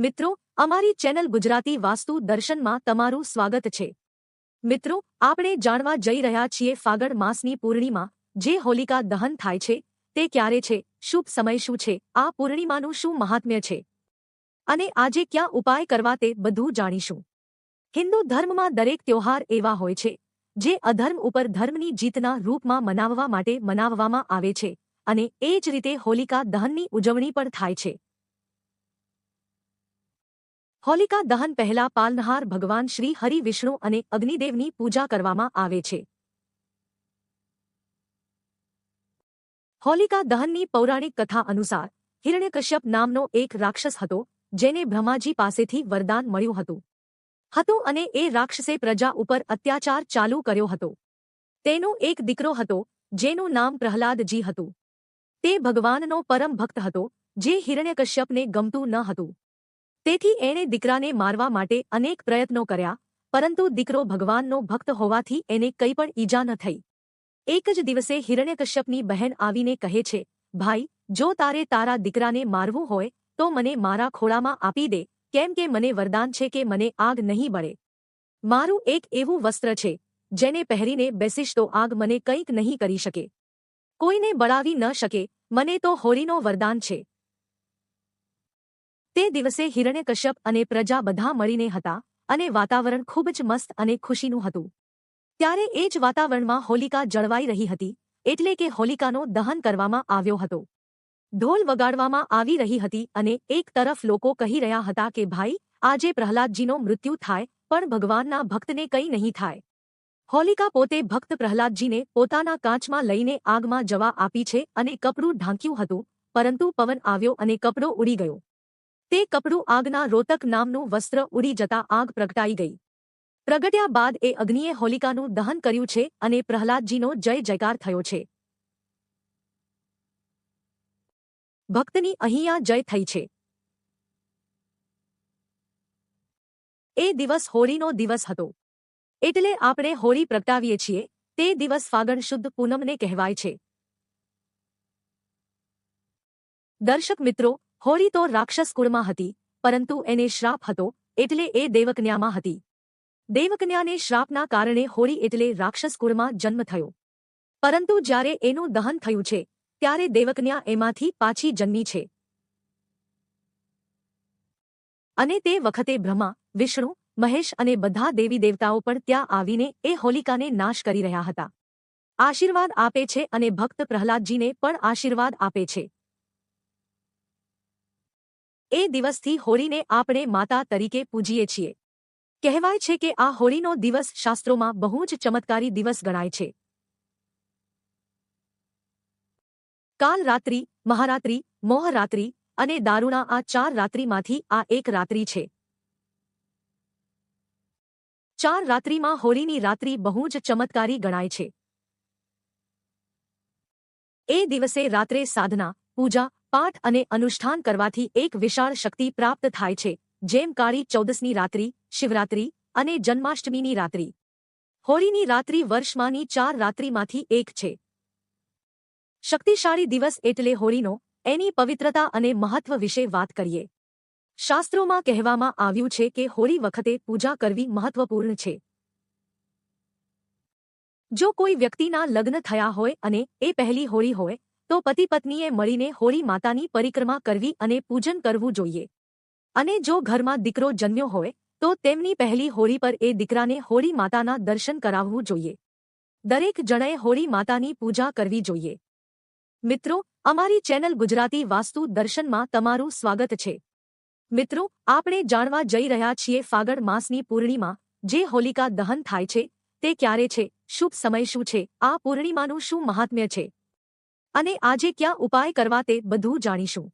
મિત્રો, અમારી ચેનલ ગુજરાતી વાસ્તુ દર્શનમાં તમારું સ્વાગત છે. મિત્રો, આપણે જાણવા જઈ રહ્યા છીએ ફાગણ માસની પૂર્ણિમા, જે હોલિકા દહન થાય છે, તે ક્યારે છે, શુભ સમય શું છે, આ પૂર્ણિમાનું શું મહાત્મ્ય છે? અને આજે ક્યાં ઉપાય કરવા તે બધું જાણીશું. હિન્દુ ધર્મમાં દરેક ત્યોહાર એવા હોય છે, જે અધર્મ ઉપર ધર્મની જીતના રૂપમાં મનાવવા માટે મનાવવામાં આવે છે, અને એ જ રીતે હોલિકા દહનની ઉજવણી પણ થાય છે. હોલિકા દહન પહેલા પાલનહાર ભગવાન શ્રી હરિ વિષ્ણુ અને અગ્નિદેવની પૂજા કરવામાં આવે છે. હોલિકા દહનની પૌરાણિક કથા અનુસાર હિરણ્યકશ્યપ નામનો એક રાક્ષસ હતો, જેને બ્રહ્માજી પાસેથી વરદાન મળ્યું હતું. હતું અને એ રાક્ષસે પ્રજા ઉપર અત્યાચાર ચાલુ કર્યો હતો. તેનો એક દીકરો હતો, જેનું નામ પ્રહલાદજી હતું. તે ભગવાનનો પરમ ભક્ત હતો, જે હિરણ્યકશ્યપને ગમતું ન હતું. તેથી એણે દીકરાને મારવા માટે અનેક પ્રયત્નો કર્યા, પરંતુ દીકરો ભગવાનનો ભક્ત હોવાથી એને કંઈ પણ ઈજા ન થઈ. એક જ દિવસે હિરણ્યકશ્યપની બહેન આવીને કહે છે, ભાઈ, જો તારે તારા દીકરાને મારવું હોય, તો મને મારા ખોળામાં આપી દે, કેમ કે મને વરદાન છે કે મને આગ નહીં બળે. મારું એક એવું વસ્ત્ર છે, જેને પહેરીને બેસીશ તો આગ મને કંઈક નહીં કરી શકે. કોઈને બળાવી ન શકે, મને તો હોળીનો વરદાન છે. તે દિવસે હિરણ્યકશ્યપ અને પ્રજા બધા મળીને હતા અને વાતાવરણ ખૂબ જ મસ્ત અને ખુશીનું હતું. ત્યારે એ જ વાતાવરણમાં હોલિકા જળવાઈ રહી હતી, એટલે કે હોલિકાનો દહન કરવામાં આવ્યો હતો. ઢોલ વગાડવામાં આવી રહી હતી અને એક તરફ લોકો કહી રહ્યા હતા કે, ભાઈ, આજે પ્રહલાદજીનો મૃત્યુ થાય, પણ ભગવાનના ભક્તને કંઈ નહીં થાય. હોલિકા પોતે ભક્ત પ્રહલાદજીને પોતાના કાચમાં લઈને આગમાં જવા આપી છે અને કપડું ઢાંક્યું હતું, પરંતુ પવન આવ્યો અને કપડો ઉડી ગયો. તે કપડું આગના રોતક નામનું વસ્ત્ર ઉડી જતા આગ પ્રગટાઈ ગઈ. પ્રગટ્યા બાદ એ અગ્નિએ હોલિકાનું દહન કર્યું છે અને પ્રહલાદજીનો જય જયકાર થયો છે. ભક્તની અહીંયા જય થઈ છે. એ દિવસ હોળીનો દિવસ હતો. એટલે આપણે હોળી પ્રગટાવીએ છીએ, તે દિવસ ફાગણ શુદ્ધ પૂનમને કહેવાય છે. દર્શક મિત્રો હોળી તો રાક્ષસ કુળમાં હતી, પરંતુ એને શ્રાપ હતો એટલે એ દેવકન્યામાં હતી. દેવકન્યાને શ્રાપના કારણે હોળી એટલે રાક્ષસ કુળમાં જન્મ થયો. પરંતુ જ્યારે એનું દહન થયું છે, ત્યારે દેવકન્યા એમાંથી પાછી જન્મી છે. અને તે વખતે બ્રહ્મા, વિષ્ણુ, મહેશ અને બધા દેવી દેવતાઓ પણ ત્યાં આવીને એ હોલિકાને નાશ કરી રહ્યા હતા. આશીર્વાદ આપે છે અને ભક્ત પ્રહલાદજીને પણ આશીર્વાદ આપે છે. એ દિવસથી હોળીને આપણે માતા તરીકે પૂજીએ છીએ. કહેવાય છે કે આ હોળીનો દિવસ શાસ્ત્રોમાં બહુ જ ચમત્કારી દિવસ ગણાય છે. કાલ રાત્રિ, મહારાત્રિ, મોહરાત્રિ અને દારૂણા આ ચાર રાત્રિમાંથી આ એક રાત્રિ છે. ચાર રાત્રિમાં હોળીની રાત્રિ બહુ જ ચમત્કારી ગણાય છે. એ દિવસે રાત્રે સાધના, પૂજા પાઠ અને અનુષ્ઠાન કરવાથી એક વિશાળ શક્તિ પ્રાપ્ત થાય છે, જેમ કાળી ચૌદસની રાત્રિ, શિવરાત્રિ અને જન્માષ્ટમીની રાત્રિ. હોળીની રાત્રિ વર્ષમાંની ચાર રાત્રિમાંથી એક છે. શક્તિશાળી દિવસ એટલે હોળીનો, એની પવિત્રતા અને મહત્વ વિશે વાત કરીએ. શાસ્ત્રોમાં કહેવામાં આવ્યું છે કે હોળી વખતે પૂજા કરવી મહત્વપૂર્ણ છે. જો કોઈ વ્યક્તિના લગ્ન થયા હોય અને એ પહેલી હોળી હોય તો પતિ પત્નીએ મળીને હોળી માતાની પરિક્રમા કરવી અને પૂજન કરવું જોઈએ. અને જો ઘરમાં દીકરો જન્મ્યો હોય, તો તેમની પહેલી હોળી પર એ દીકરાને હોળી માતાના દર્શન કરાવવું જોઈએ. દરેક જણાએ હોળી માતાની પૂજા કરવી જોઈએ. મિત્રો, અમારી ચેનલ ગુજરાતી વાસ્તુ દર્શનમાં તમારું સ્વાગત છે. મિત્રો, આપણે જાણવા જઈ રહ્યા છીએ ફાગણ માસની પૂર્ણિમા, જે હોલિકા દહન થાય છે, તે ક્યારે છે, શુભ સમય શું છે, આ પૂર્ણિમાનું શું મહાત્મ્ય છે? અને આજે ક્યાં ઉપાય કરવા તે બધું જાણીશું.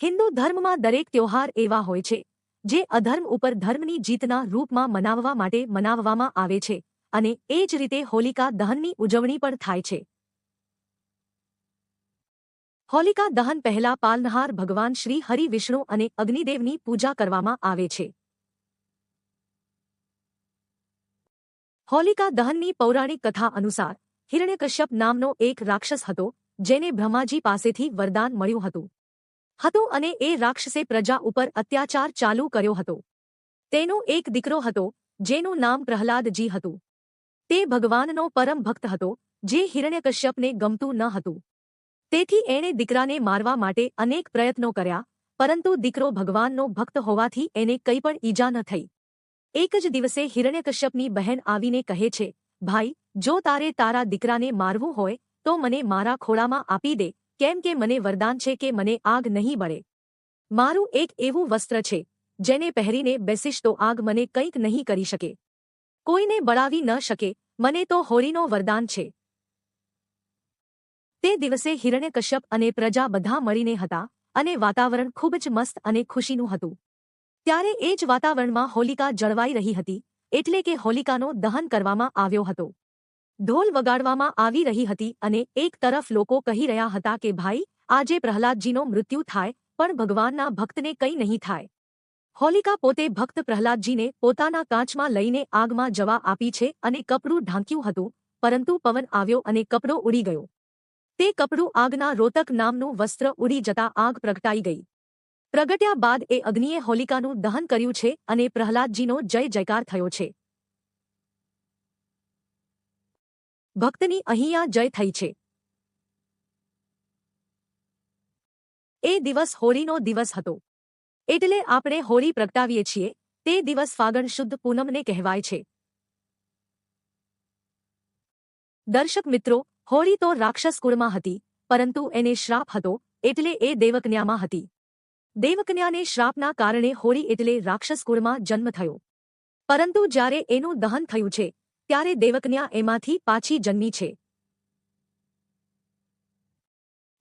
હિન્દુ ધર્મમાં દરેક ત્યોહાર એવા હોય છે, જે અધર્મ ઉપર ધર્મની જીતના રૂપમાં મનાવવા માટે મનાવવામાં આવે છે, અને એ જ રીતે હોલિકા દહનની ઉજવણી પણ થાય છે. હોલિકા દહન પહેલા પાલનહાર ભગવાન શ્રી હરિ વિષ્ણુ અને અગ્નિદેવની પૂજા કરવામાં આવે છે. હોલિકા દહનની પૌરાણિક કથા અનુસાર હિરણ્યકશ્યપ નામનો એક રાક્ષસ હતો જેને બ્રહ્માજી પાસેથી વરદાન મળ્યું હતું. હતું અને એ રાક્ષસે પ્રજા ઉપર અત્યાચાર ચાલુ કર્યો હતો. તેનો એક દીકરો હતો, જેનું નામ પ્રહલાદજી હતું. તે ભગવાનનો પરમ ભક્ત હતો, જે હિરણ્યકશ્યપને ગમતું ન હતું. તેથી એણે દીકરાને મારવા માટે અનેક પ્રયત્નો કર્યા, પરંતુ દીકરો ભગવાનનો ભક્ત હોવાથી એને કંઈ પણ ઈજા ન થઈ. એક જ દિવસે હિરણ્યકશ્યપની બહેન આવીને કહે છે, ભાઈ, જો તારે તારા દીકરાને મારવું હોય તો મને મારા ખોળામાં આપી દે, કેમ કે મને વરદાન છે કે મને આગ નહીં બળે. મારું એક એવું વસ્ત્ર છે, જેને પહેરીને બેસીશ તો આગ મને કંઈક નહીં કરી શકે. કોઈને બળાવી ન શકે, મને તો હોળીનો વરદાન છે. તે દિવસે હિરણ્યકશ્યપ અને પ્રજા બધા મળીને હતા, અને વાતાવરણ ખૂબ જ મસ્ત અને ખુશીનું હતું. ત્યારે એ જ વાતાવરણમાં હોલિકા જળવાઈ રહી હતી, એટલે કે હોલિકાનો દહન કરવામાં આવ્યો હતો. ઢોલ વગાડવામાં આવી રહી હતી અને એક તરફ લોકો કહી રહ્યા હતા કે, ભાઈ, આજે પ્રહલાદજીનો મૃત્યુ થાય, પણ ભગવાનના ભક્તને કંઈ નહીં થાય. હોલિકા પોતે ભક્ત પ્રહલાદજીને પોતાના કાચમાં લઈને આગમાં જવા આપી છે અને કપડું ઢાંક્યું હતું, પરંતુ પવન આવ્યો અને કપડો ઉડી ગયો. તે કપડું આગના રોતક નામનું વસ્ત્ર ઉડી જતા આગ પ્રગટાઈ ગઈ. પ્રગટ્યા બાદ એ અગ્નિએ હોલિકાનું દહન કર્યું છે અને પ્રહલાદજીનો જય જયકાર થયો છે. ભક્તની અહીંયા જય થઈ છે. એ દિવસ હોળીનો દિવસ હતો. એટલે આપણે હોળી પ્રગટાવીએ છીએ. તે દિવસ ફાગણ શુદ્ધ પૂનમને કહેવાય છે. દર્શક મિત્રો, હોળી તો રાક્ષસ કુળમાં હતી, પરંતુ એને શ્રાપ હતો, એટલે એ દેવકન્યામાં હતી. દેવકન્યાને શ્રાપના કારણે હોળી એટલે રાક્ષસ કુળમાં જન્મ થયો. પરંતુ જ્યારે એનું દહન થયું છે ત્યારે દેવકન્યા એમાંથી પાછી જન્મી છે.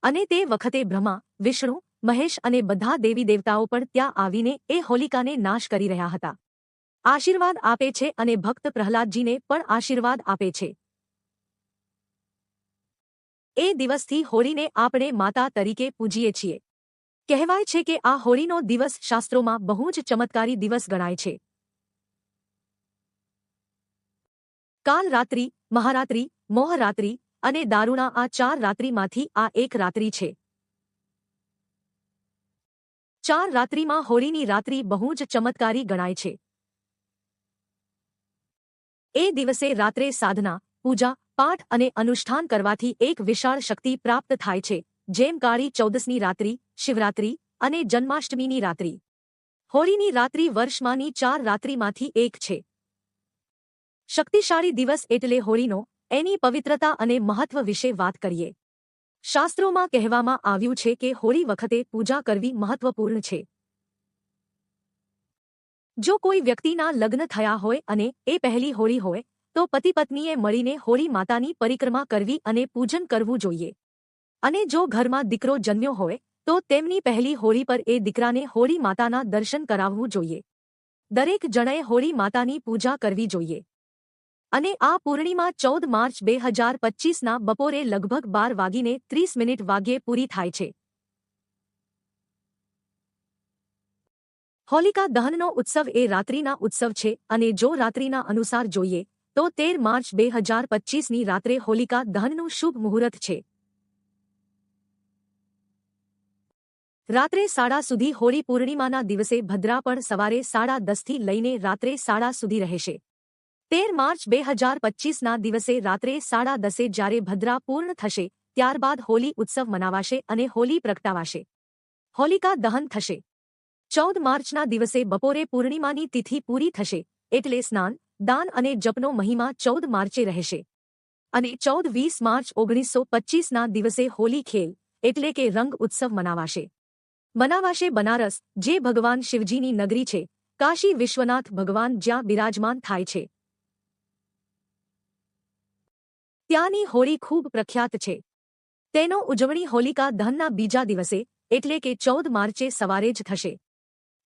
અને તે વખતે બ્રહ્મા, વિષ્ણુ, મહેશ અને બધા દેવી દેવતાઓ પણ ત્યાં આવીને એ હોલિકાને નાશ કરી રહ્યા હતા. આશીર્વાદ આપે છે અને ભક્ત પ્રહલાદજીને પણ આશીર્વાદ આપે છે. એ દિવસથી હોળીને આપણે માતા તરીકે પૂજીએ છીએ. કહેવાય છે કે આ હોળીનો દિવસ શાસ્ત્રોમાં બહુ જ ચમત્કારી દિવસ ગણાય છે. કાલ રાત્રિ, મહારાત્રિ, મોહરાત્રિ અને દારૂણા આ ચાર રાત્રિમાંથી આ એક રાત્રિ છે. ચાર રાત્રિમાં હોળીની રાત્રિ બહુ જ ચમત્કારી ગણાય છે. એ દિવસે રાત્રે સાધના, પૂજા, પાઠ અને અનુષ્ઠાન કરવાથી એક વિશાળ શક્તિ પ્રાપ્ત થાય છે, જેમ કાળી ચૌદસની રાત્રિ, શિવરાત્રિ અને જન્માષ્ટમીની રાત્રિ. હોળીની રાત્રિ વર્ષમાંની ચાર રાત્રિમાંથી એક છે. શક્તિશાળી દિવસ એટલે હોળીનો, એની પવિત્રતા અને મહત્વ વિશે વાત કરીએ. શાસ્ત્રોમાં કહેવામાં આવ્યું છે કે હોળી વખતે પૂજા કરવી મહત્વપૂર્ણ છે. જો કોઈ વ્યક્તિના લગ્ન થયા હોય અને એ પહેલી હોળી હોય, તો પતિ પત્નીએ મળીને હોળી માતાની પરિક્રમા કરવી અને પૂજન કરવું જોઈએ. અને જો ઘરમાં દીકરો જન્મ્યો હોય, તો તેમની પહેલી હોળી પર એ દીકરાને હોળી માતાના દર્શન કરાવવું જોઈએ. દરેક જણાએ હોળી માતાની પૂજા કરવી જોઈએ. અને આ પૂર્ણિમા ચૌદ માર્ચ બે હજાર પચ્ચીસના બપોરે લગભગ બાર વાગીને ત્રીસ મિનિટ વાગ્યે પૂરી થાય છે. હોલિકા દહનનો ઉત્સવ એ રાત્રિના ઉત્સવ છે અને જો રાત્રિના અનુસાર જોઈએ, તો તેર માર્ચ બે હજાર પચ્ચીસની રાત્રે હોલિકા દહનનું શુભ મુહૂર્ત છે. રાત્રે સાડા સુધી હોળી પૂર્ણિમાના દિવસે ભદ્રા પણ સવારે સાડા દસથી લઈને રાત્રે સાડા સુધી રહેશે. તેર માર્ચ બે હજાર પચ્ચીસના દિવસે રાત્રે સાડા દસે જ્યારે ભદ્રા પૂર્ણ થશે, ત્યારબાદ હોલી ઉત્સવ મનાવાશે અને હોલી પ્રગટાવાશે. હોલિકા દહન થશે. ચૌદ માર્ચના દિવસે બપોરે પૂર્ણિમાની તિથિ પૂરી થશે, એટલે સ્નાન, દાન અને જપનો મહિમા ચૌદ માર્ચે રહેશે. અને ચૌદ વીસ માર્ચ ઓગણીસો પચ્ચીસના દિવસે હોલી ખેલ, એટલે કે રંગ ઉત્સવ મનાવાશે. મનાવાશે બનારસ, જે ભગવાન શિવજીની નગરી છે. કાશી વિશ્વનાથ ભગવાન જ્યાં બિરાજમાન થાય છે. ત્યાંની હોળી ખૂબ પ્રખ્યાત છે. તેનો ઉજવણી હોલિકા દહનના બીજા દિવસે, એટલે કે ચૌદ માર્ચે સવારે જ થશે.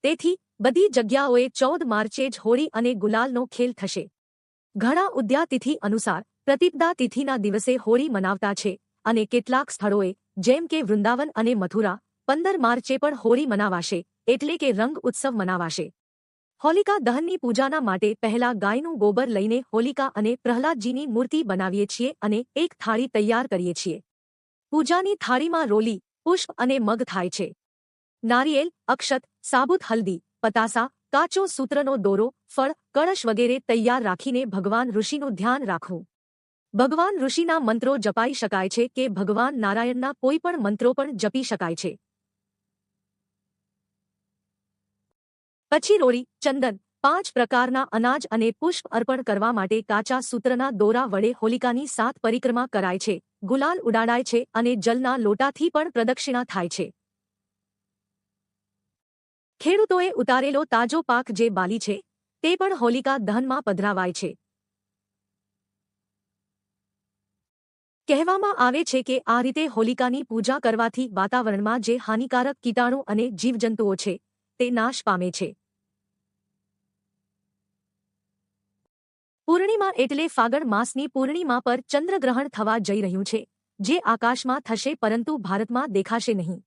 તેથી, બધી જગ્યાઓએ ચૌદ માર્ચે જ હોળી અને ગુલાલનો ખેલ થશે. ઘણા ઉદ્યાતિથિ અનુસાર, પ્રતિપદા તિથિના દિવસે હોળી મનાવતા છે, અને કેટલાક સ્થળોએ, જેમ કે વૃંદાવન અને મથુરા, પંદર માર્ચે પણ હોળી મનાવાશે, એટલે કે રંગ ઉત્સવ મનાવાશે. હોલિકા દહનની પૂજાના માટે પહેલા ગાયનું ગોબર લઈને હોલિકા અને પ્રહલાદજીની મૂર્તિ બનાવીએ છીએ અને એક થાળી તૈયાર કરીએ છીએ. પૂજાની થાળીમાં રોલી, પુષ્પ અને મગ થાય છે. નારિયેલ, અક્ષત, સાબુત હલ્દી, પતાસા, કાચો સૂત્રનો દોરો, ફળ, કળશ વગેરે તૈયાર રાખીને ભગવાન ઋષિનું ધ્યાન રાખવું. ભગવાન ઋષિના મંત્રો જપાઈ શકાય છે કે ભગવાન નારાયણના કોઈ પણ મંત્રો પણ જપી શકાય છે. પછી રોળી, ચંદન, પાંચ પ્રકારના અનાજ અને પુષ્પ અર્પણ કરવા માટે કાચા સૂત્રના દોરા વડે હોલિકાની સાત પરિક્રમા કરાય છે. ગુલાલ ઉડાડાય છે અને જલના લોટાથી પણ પ્રદક્ષિણા થાય છે. ખેડૂતોએ ઉતારેલો તાજો પાક જે બાલી છે, તે પણ હોલિકા દહનમાં પધરાવાય છે. કહેવામાં આવે છે કે આ રીતે હોલિકાની પૂજા કરવાથી વાતાવરણમાં જે હાનિકારક કીટાણુ અને જીવજંતુઓ છે, તે નાશ પામે છે. પૂર્ણિમા એટલે ફાગણ માસની પૂર્ણિમા પર ચંદ્રગ્રહણ થવા જઈ રહ્યું છે, જે આકાશમાં થશે પરંતુ ભારતમાં દેખાશે નહીં.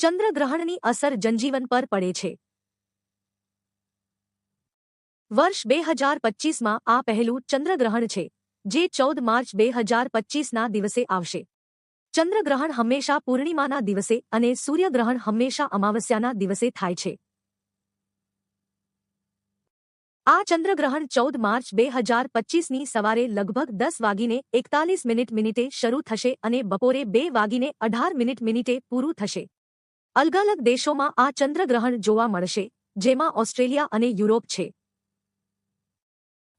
ચંદ્રગ્રહણની અસર જનજીવન પર પડે છે. વર્ષ બે હજાર પચ્ચીસમાં આ પહેલું ચંદ્રગ્રહણ છે, જે ચૌદ માર્ચ બે હજાર પચ્ચીસના દિવસે આવશે. ચંદ્રગ્રહણ હંમેશા પૂર્ણિમાના દિવસે અને સૂર્યગ્રહણ હંમેશા અમાવસ્યાના દિવસે થાય છે. આ ચંદ્રગ્રહણ ચૌદ માર્ચ બે હજાર પચ્ચીસની સવારે લગભગ દસ વાગીને એકતાલીસ મિનિટ મિનિટે શરૂ થશે અને બપોરે બે વાગીને અઢાર મિનિટ મિનિટે પૂરું થશે. અલગ અલગ દેશોમાં આ ચંદ્રગ્રહણ જોવા મળશે, જેમાં ઓસ્ટ્રેલિયા અને યુરોપ છે.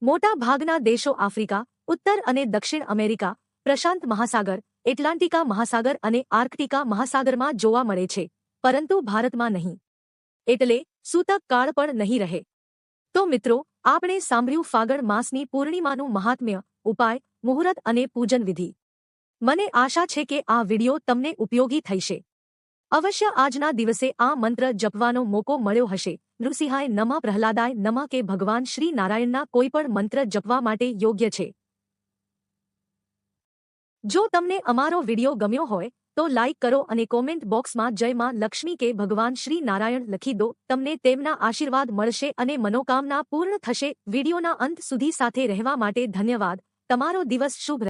મોટા ભાગના દેશો આફ્રિકા, ઉત્તર અને દક્ષિણ અમેરિકા, પ્રશાંત મહાસાગર, એટલાન્ટિકા મહાસાગર અને આર્કટિકા મહાસાગરમાં જોવા મળે છે, પરંતુ ભારતમાં નહીં. એટલે સૂતક કાળ પણ નહીં રહે. તો મિત્રો, આપણે સાંભળ્યું ફાગણ માસની પૂર્ણિમાનું મહાત્મ્ય, ઉપાય, મુહૂર્ત અને પૂજન વિધિ. મને આશા છે કે આ વિડિયો તમને ઉપયોગી થઈશે. અવશ્ય આજના દિવસે આ મંત્ર જપવાનો મોકો મળ્યો હશે. નૃસિંહાય નમા પ્રહલાદાય નમા કે ભગવાન શ્રી નારાયણના કોઈપણ મંત્ર જપવા માટે યોગ્ય છે. જો તમને અમારો વિડિયો ગમ્યો હોય તો લાઇક કરો અને કોમેન્ટ બોક્સમાં જય માં લક્ષ્મી કે ભગવાન શ્રી નારાયણ લખી દો. તમને તેમના આશીર્વાદ મળશે અને મનોકામના પૂર્ણ થશે. વિડીયોના અંત સુધી સાથે રહેવા માટે ધન્યવાદ. તમારો દિવસ શુભ